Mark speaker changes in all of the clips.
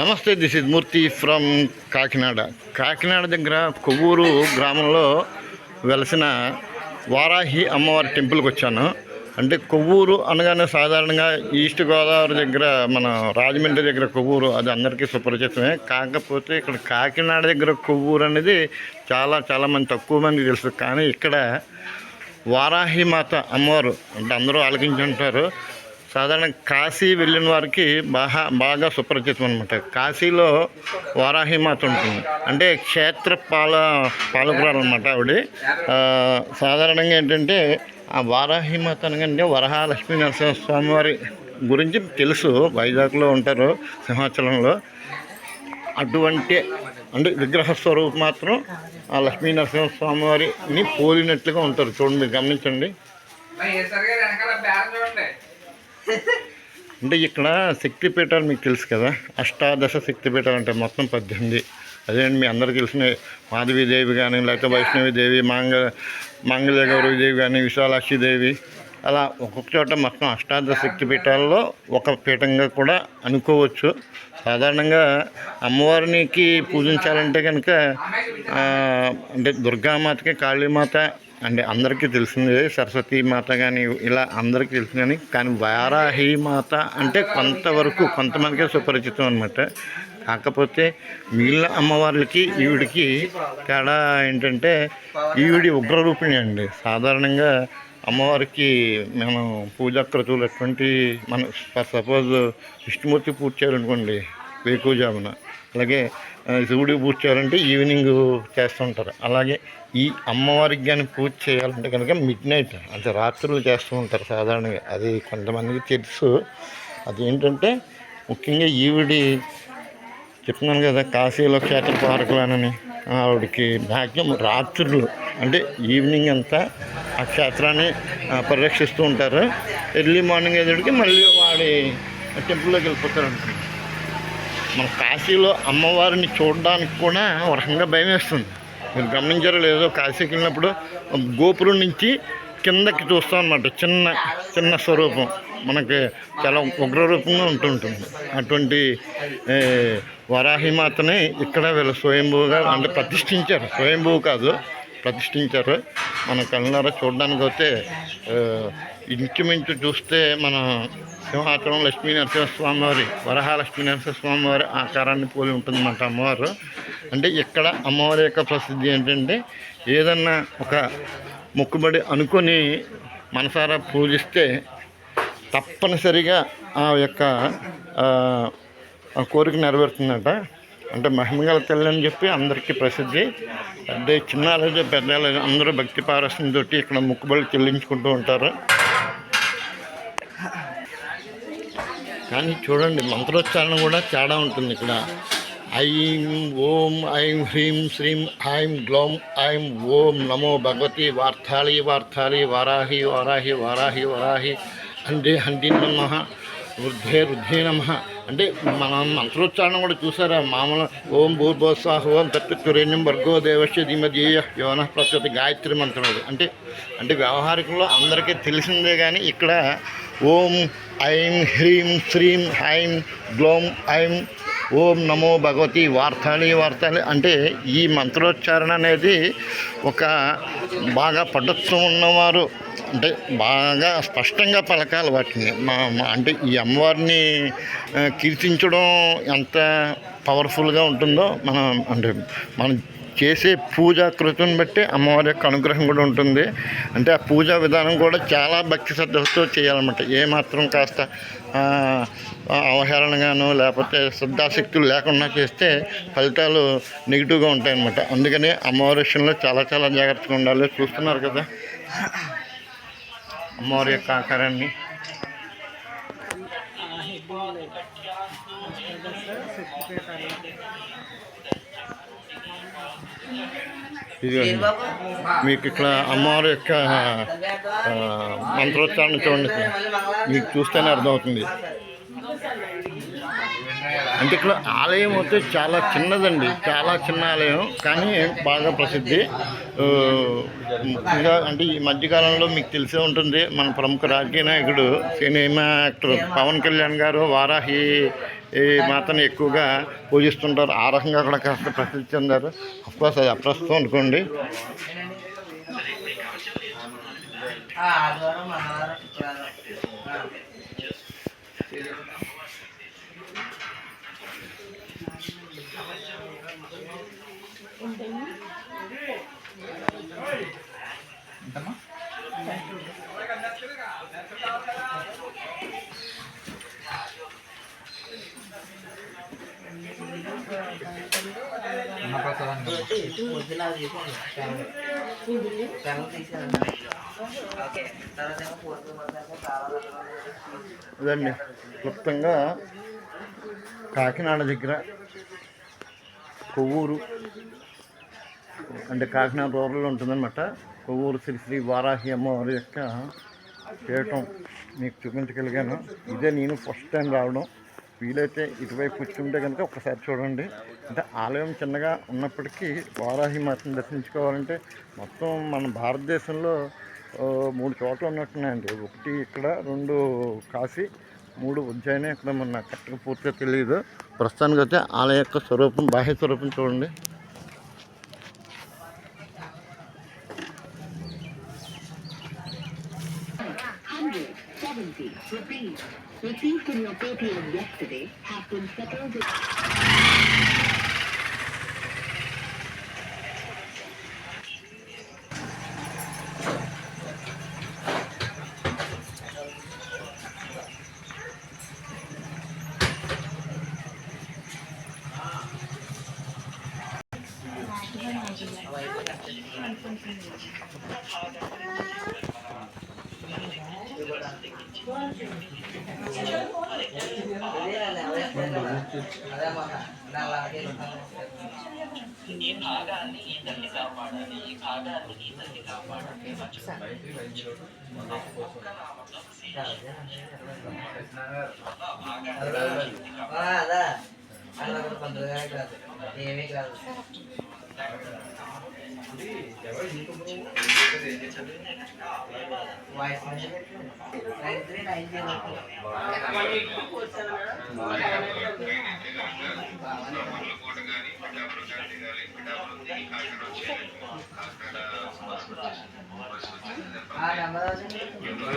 Speaker 1: నమస్తే this is Murthy from Kakinada. Kakinada దగ్గర కొవ్వూరు గ్రామంలో వెలసిన వారాహి అమ్మవారి టెంపుల్కి వచ్చాను. అంటే కొవ్వూరు అనగానే సాధారణంగా ఈస్ట్ గోదావరి దగ్గర మన రాజమండ్రి దగ్గర కొవ్వూరు అది అందరికీ సుపరిచితమే. కాకపోతే ఇక్కడ కాకినాడ దగ్గర కొవ్వూరు అనేది చాలా చాలా మంది తక్కువ మంది తెలుసు. కానీ ఇక్కడ వారాహి మాత అమ్మవారు అంటే అందరూ ఆలకించుంటారు సాధారణ కాశీ వెళ్ళిన వారికి బాగా బాగా సుపరిచితం అనమాట కాశీలో వారాహిమాత ఉంటుంది. అంటే క్షేత్ర పాల పాలకురాలు అనమాట ఆవిడ. సాధారణంగా ఏంటంటే ఆ వారాహిమాత అనగానే వరహాలక్ష్మీ నరసింహ స్వామివారి గురించి తెలుసు. వైజాగ్లో ఉంటారు సింహాచలంలో. అటువంటి అంటే విగ్రహ స్వరూపం మాత్రం ఆ లక్ష్మీ నరసింహస్వామి వారిని పోలినట్లుగా ఉంటారు. చూడండి మీరు గమనించండి
Speaker 2: ఈశ్వర్ గారు వెనకాల బేరం చూడండి
Speaker 1: అంటే ఇక్కడ శక్తిపీఠాలు మీకు తెలుసు కదా అష్టాదశ శక్తిపీఠాలు అంటే మొత్తం పద్దెనిమిది. అదేంటి మీ అందరికీ తెలిసిన మాధవీదేవి కానీ లేకపోతే వైష్ణవిదేవి మాంగ మాంగళ్య గౌరవీదేవి కానీ విశాలాక్షిదేవి అలా ఒక్కొక్క చోట మొత్తం అష్టాదశ శక్తిపీఠాల్లో ఒక పీఠంగా కూడా అనుకోవచ్చు. సాధారణంగా అమ్మవారికి పూజించాలంటే కనుక అంటే దుర్గామాతకి కాళీమాత అంటే అందరికీ తెలిసిందే సరస్వతి మాత కానీ ఇలా అందరికీ తెలిసింది కానీ కానీ వారాహి మాత అంటే కొంతవరకు కొంతమందికే సుపరిచితం అనమాట కాకపోతే మిగిలిన అమ్మవార్లకి ఈవిడికి తేడా ఏంటంటే ఈవిడి ఉగ్రరూపిణి అండి. సాధారణంగా అమ్మవారికి మనం పూజాకృతులు అటువంటి మన సపోజ్ విష్ణుమూర్తి పూజ చేయాలనుకోండి వేకుజామున అలాగే ఆ, శివుడికి పూజ చేయాలంటే ఈవినింగ్ చేస్తుంటారు. అలాగే ఈ అమ్మవారికి కానీ పూజ చేయాలంటే కనుక మిడ్ నైట్ అంటే రాత్రులు చేస్తూ ఉంటారు సాధారణంగా. అది కొంతమందికి తెలుసు. అది ఏంటంటే ముఖ్యంగా ఈవిడి చెప్తున్నాను కదా కాశీలో క్షేత్ర పార్కులనని ఆవిడకి మ్యాక్సిమం రాత్రులు అంటే ఈవినింగ్ అంతా ఆ క్షేత్రాన్ని పరిరక్షిస్తూ ఉంటారు. ఎర్లీ మార్నింగ్ ఎదుటికి మళ్ళీ వాడి టెంపుల్లోకి వెళ్ళిపోతారు అనుకుంటున్నాను మన కాశీలో అమ్మవారిని చూడడానికి కూడా ఒక రకంగా భయం వేస్తుంది. మీరు గమనించారో లేదో కాశీకి వెళ్ళినప్పుడు గోపురం నుంచి కిందకి చూస్తాం అనమాట చిన్న చిన్న స్వరూపం. మనకి చాలా ఉగ్రరూపంగా ఉంటుంటుంది. అటువంటి వరాహిమాతని ఇక్కడ వీళ్ళు స్వయంభూగా అంటే ప్రతిష్ఠించారు. స్వయంభూ కాదు. ప్రతిష్ఠించారు. మన కళ్ళారా చూడడానికి వస్తే ఇంచుమించు చూస్తే మన సింహాచలం లక్ష్మీ నరసింహస్వామి వారి వరహ లక్ష్మీ నరసింహస్వామి వారి ఆకారాన్ని పోలి ఉంటుందన్నమాట అమ్మవారు. అంటే ఇక్కడ అమ్మవారి యొక్క ప్రసిద్ధి ఏంటంటే ఏదన్నా ఒక మొక్కుబడి అనుకొని మనసారా పూజిస్తే తప్పనిసరిగా ఆ యొక్క కోరిక నెరవేరుతుందట. అంటే మహిమగల తల్లి అని చెప్పి అందరికీ ప్రసిద్ధి. పెద్ద చిన్నాళ్ళు పెద్ద అందరూ భక్తి పారస్యంతో ఇక్కడ మొక్కుబడులు చెల్లించుకుంటూ ఉంటారు. కానీ చూడండి మంత్రోచ్చారణ కూడా తేడా ఉంటుంది ఇక్కడ. ఐం ఓం ఐం హ్రీం శ్రీం ఐం గ్లోం ఐం ఓం నమో భగవతి వార్థాళి వార్థాళి వారాహి వారాహి వారాహి వారాహి హండి హండి నమ. వృద్ధే వృద్ధే నమ. అంటే మన మంత్రోచ్చారణ కూడా చూసారా? మామూలు ఓం భూర్భోత్సాహ ఓం తత్తురేణ్యం భర్గో దేవస్య ధీమధీయ యోన ప్రస్తుత గాయత్రి మంత్రం అది. అంటే అంటే వ్యవహారికంలో అందరికీ తెలిసిందే కానీ ఇక్కడ ఓం ఐం హ్రీం శ్రీం ఐం గ్లోం ఐం ఓం నమో భగవతి వార్తాళి వార్తాళి అంటే ఈ మంత్రోచ్చారణ అనేది ఒక బాగా పటత్వం ఉన్నవారు అంటే బాగా స్పష్టంగా పలకాలి వాటిని. మా అంటే ఈ అమ్మవారిని కీర్తించడం ఎంత పవర్ఫుల్గా ఉంటుందో మనం అంటే మనం చేసే పూజా కృతిని బట్టి అమ్మవారి యొక్క అనుగ్రహం కూడా ఉంటుంది. అంటే ఆ పూజా విధానం కూడా చాలా భక్తి శ్రద్ధలతో చేయాలన్నమాట. ఏ మాత్రం కాస్త అవహేళనగాను లేకపోతే శ్రద్ధాశక్తులు లేకుండా చేస్తే ఫలితాలు నెగిటివ్గా ఉంటాయన్నమాట. అందుకని అమ్మవారి విషయంలో చాలా చాలా జాగ్రత్తగా ఉండాలి. చూస్తున్నారు కదా? అమ్మవారి యొక్క ఆకారాన్ని. ఇది మీకు ఇక్కడ అమ్మవారి యొక్క మంత్రోచ్చారణ చూడండి మీకు చూస్తేనే అర్థమవుతుంది. అంటే ఇక్కడ ఆలయం అయితే చాలా చిన్నదండి చాలా చిన్న ఆలయం కానీ బాగా ప్రసిద్ధి. ఇంకా అంటే ఈ మధ్యకాలంలో మీకు తెలిసే ఉంటుంది మన ప్రముఖ రాజకీయ నాయకుడు సినిమా యాక్టర్ పవన్ కళ్యాణ్ గారు వారాహి ఈ మాతను ఎక్కువగా పూజిస్తుంటారు. ఆ రకంగా కూడా కాస్త ప్రసిద్ధి చెందారు. అఫ్కోర్స్ అది అప్రస్తుతం అనుకోండి.
Speaker 3: ఆదివారం
Speaker 1: అదండి క్లుప్తంగా కాకినాడ దగ్గర కొవ్వూరు అంటే కాకినాడ రూరల్లో ఉంటుందన్నమాట. కొవ్వూరు శ్రీ శ్రీ వారాహి అమ్మవారి యొక్క పీఠం మీకు చూపించగలిగాను. ఇదే నేను ఫస్ట్ టైం రావడం. వీలైతే ఇటువైపు కూర్చుంటే కనుక ఒకసారి చూడండి. అంటే ఆలయం చిన్నగా ఉన్నప్పటికీ వారాహి మాతను దర్శించుకోవాలంటే మొత్తం మన భారతదేశంలో మూడు చోట్ల ఉన్నట్టున్నాయండి. ఒకటి ఇక్కడ రెండు కాశీ మూడు ఉజ్జయిని ఇక్కడ మన కరెక్ట్గా పూర్తిగా తెలియదు ప్రస్తుతానికి అయితే ఆలయ యొక్క స్వరూపం బాహ్య స్వరూపం చూడండి.
Speaker 4: Retrieved from your APM yesterday have been settled
Speaker 3: ఈ అదే మొన్న అలాగే అదా అలా పండుగ కాదు ఏమీ కాదు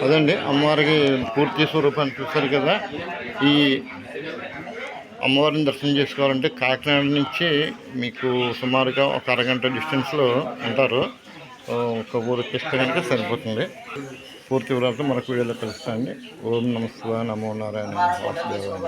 Speaker 1: అదండి అమ్మవారికి పూర్తి స్వరూపాన్ని చూస్తారు కదా. ఈ అమ్మవారిని దర్శనం చేసుకోవాలంటే కాకినాడ నుంచి మీకు సుమారుగా ఒక అరగంట డిస్టెన్స్లో ఉంటారు. ఒక ఊరు ఎక్కిస్తే కనుక సరిపోతుంది. పూర్తి వివరాలతో మరొక వీడియోలో కలుస్తాండి ఓం నమస్కారం నమో నారాయణ వాసుదేవాయ